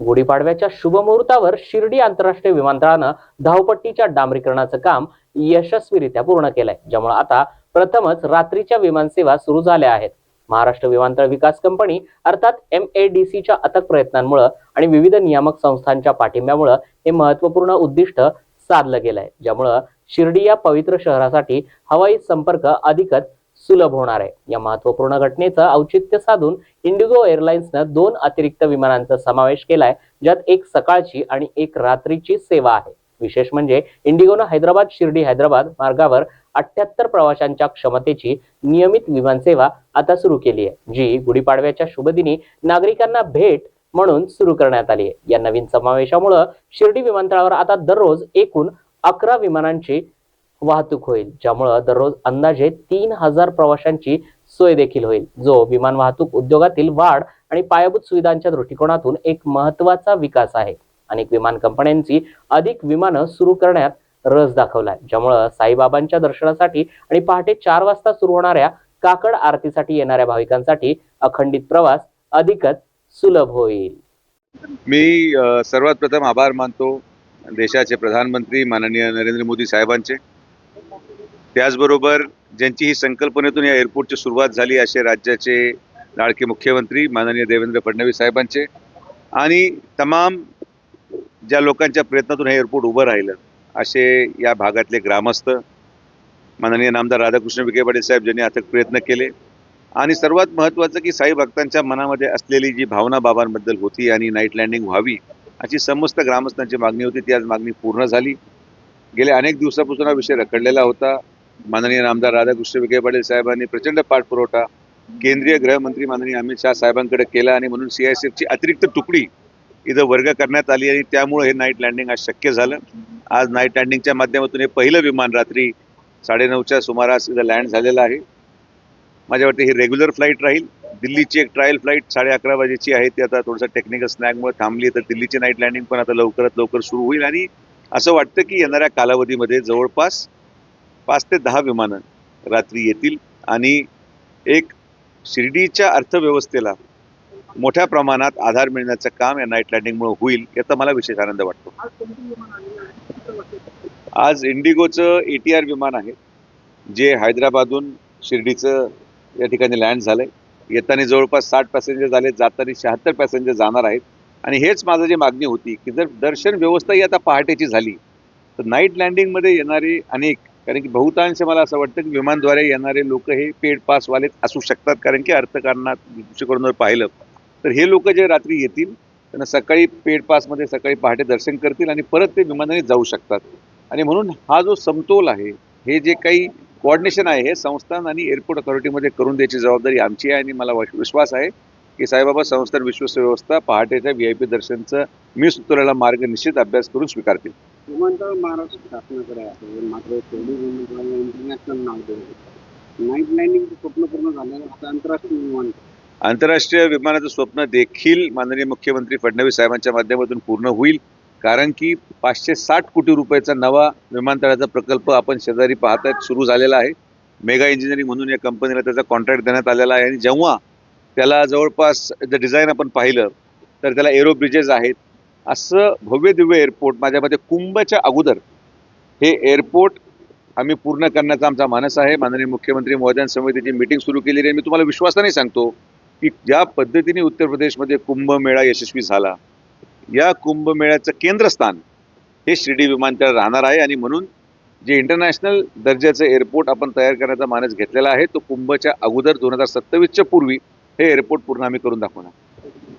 गुढीपाडव्याच्या शुभमुहूर्तावर शिर्डी आंतरराष्ट्रीय विमानतळानं धावपट्टीच्या डांबरीकरणाचं काम यशस्वीरित्या पूर्ण केलंय ज्यामुळे आता प्रथमच रात्रीच्या विमानसेवा सुरू झाल्या आहेत. महाराष्ट्र विमानतळ विकास कंपनी अर्थात एम ए डी सीच्या अथक प्रयत्नांमुळे आणि विविध नियामक संस्थांच्या पाठिंब्यामुळे हे महत्त्वपूर्ण उद्दिष्ट साधलं गेलंय ज्यामुळं शिर्डी या पवित्र शहरासाठी हवाई संपर्क अधिकच सुलभ होणार आहे. या महत्त्वपूर्ण घटनेचं औचित्य साधून इंडिगो एअरलाइन्सनं दोन अतिरिक्त विमानांचा समावेश केलाय ज्यात एक सकाळची आणि एक रात्रीची सेवा आहे. विशेष म्हणजे इंडिगोनं हैदराबाद शिर्डी हैदराबाद मार्गावर अठ्याहत्तर प्रवाशांच्या क्षमतेची नियमित विमानसेवा आता सुरू केली आहे जी गुढीपाडव्याच्या शुभदिनी नागरिकांना भेट म्हणून सुरू करण्यात आली आहे. या नवीन समावेशामुळं शिर्डी विमानतळावर आता दररोज एकूण अकरा विमानांची वाहतूक होईल ज्यामुळं दररोज अंदाजे तीन हजार प्रवाशांची सोय देखील होईल. जो विमान वाहतूक उद्योगातील वाढ आणि पायाभूत सुविधांच्या दृष्टिकोनातून एक महत्त्वाचा विकास आहे. अनेक विमान कंपन्यांची अधिक विमानं सुरू करण्यात रस दाखवलाय ज्यामुळं साईबाबांच्या दर्शनासाठी आणि पहाटे चार वाजता सुरू होणाऱ्या काकड आरतीसाठी येणाऱ्या भाविकांसाठी अखंडित प्रवास अधिकच सुलभ होईल. मी सर्वात प्रथम आभार मानतो देशाचे प्रधानमंत्री माननीय नरेंद्र मोदी साहेबांचे. त्याचबरोबर ज्यांची ही संकल्पनेतून या एअरपोर्टची सुरुवात झाली असे राज्याचे लाडके मुख्यमंत्री माननीय देवेंद्र फडणवीस साहेबांचे आणि तमाम ज्या लोकांच्या प्रयत्नातून हे एअरपोर्ट उभं राहिलं असे या भागातले ग्रामस्थ माननीय नामदार राधाकृष्ण विखे पाटील साहेब ज्यांनी अथक प्रयत्न केले. आणि सर्वात महत्त्वाचं की साई भक्तांच्या मनामध्ये असलेली जी भावना बाबांबद्दल होती आणि नाईट लँडिंग व्हावी अशी समस्त ग्रामस्थांची मागणी होती. ती आज मागणी पूर्ण झाली. गेल्या अनेक दिवसापासून हा विषय रखडलेला होता. माननीय आमदार राधाकृष्ण विखे पाटील साहेबांनी प्रचंड पाठपुरवठा केंद्रीय गृहमंत्री माननीय अमित शहा साहेबांकडे केला आणि म्हणून सी अतिरिक्त तुकडी इथं वर्ग करण्यात आली आणि त्यामुळे हे नाईट लँडिंग आज शक्य झालं. आज नाईट लँडिंगच्या माध्यमातून हे पहिलं विमान रात्री साडेनऊच्या सुमारास इथं लँड झालेलं आहे. माझ्या वाटते ही रेग्युलर फ्लाईट राहील. दिल्लीची एक ट्रायल फ्लाईट साडे अकरा वाजेची आहे. ती आता थोडंसं टेक्निकल स्नॅकमुळे थांबली. तर दिल्लीची नाईट लँडिंग पण आता लवकरात लवकर सुरू होईल आणि असं वाटतं की येणाऱ्या कालावधीमध्ये जवळपास पाच ते दहा विमानं रात्री येतील आणि एक शिर्डीच्या अर्थव्यवस्थेला मोठ्या प्रमाणात आधार मिळण्याचं काम या नाईट लँडिंगमुळे होईल याचा मला विशेष आनंद वाटतो. आज इंडिगोचं ए टी आर विमान आहे जे हैदराबादहून शिर्डीचं या ठिकाणी लँड झालंय. येताना जवळपास साठ पॅसेंजर झाले जाताना शहात्तर पॅसेंजर जाणार आहेत. आणि हेच माझं जी मागणी होती की जर दर्शन व्यवस्था ही आता पहाटेची झाली तर नाईट लँडिंगमध्ये येणारे अनेक कारण की बहुतांश मला असं वाटतं की विमानद्वारे येणारे लोक हे पेड पासवालेच असू शकतात. कारण की अर्थकारणात दृष्टिकोनावर पाहिलं तर हे लोक जे रात्री येतील त्यांना सकाळी पेड पासमध्ये सकाळी पहाटे दर्शन करतील आणि परत ते विमानाने जाऊ शकतात. आणि म्हणून हा जो समतोल आहे हे जे काही कोऑर्डिनेशन आहे हे संस्थान आणि एअरपोर्ट अथॉरिटीमध्ये करून द्यायची जबाबदारी आमची आहे आणि मला विश्वास आहे की साईबाबा संस्थान विश्वस्त व्यवस्था पहाटेच्या व्ही आय पी दर्शनचं मी सुचवलेला मार्ग निश्चित अभ्यास करून स्वीकारतील. विमानतळ महाराष्ट्र शासनाकडे आहे. मात्र शेवटी विमानतळाला इंटरनॅशनल नाव देऊ नाईट लँडिंगचं स्वप्न पूर्ण झालं आता आंतरराष्ट्रीय विमान. आंतरराष्ट्रीय विमानाचं स्वप्न देखील माननीय मुख्यमंत्री फडणवीस साहेबांच्या माध्यमातून पूर्ण होईल. कारण की पाचशे साठ कोटी रुपयाचा नवा विमानतळाचा प्रकल्प आपण शेजारी पाहतायत सुरू झालेला आहे. मेगा इंजिनिअरिंग म्हणून या कंपनीला त्याचा कॉन्ट्रॅक्ट देण्यात आलेला आहे. आणि जेव्हा त्याला जवळपास जर डिझाईन आपण पाहिलं तर त्याला एरो ब्रिजेस आहेत. असं भव्य दिव्य एअरपोर्ट माझ्या मते कुंभच्या अगोदर हे एअरपोर्ट आम्ही पूर्ण करण्याचा आमचा मानस आहे. माननीय मुख्यमंत्री महोदयां समितीची मिटिंग सुरू केलेली आहे. मी तुम्हाला विश्वासाने सांगतो की ज्या पद्धतीने उत्तर प्रदेशमध्ये कुंभमेळा यशस्वी झाला या कुंभमेळ्याचं केंद्रस्थान हे शिर्डी विमानतळ राहणार आहे आणि म्हणून जे इंटरनॅशनल दर्जाचं एअरपोर्ट आपण तयार करण्याचा मानस घेतलेला आहे तो कुंभच्या अगोदर दोन हजार सत्तावीसच्या पूर्वी हे एअरपोर्ट पूर्ण आम्ही करून दाखवणार.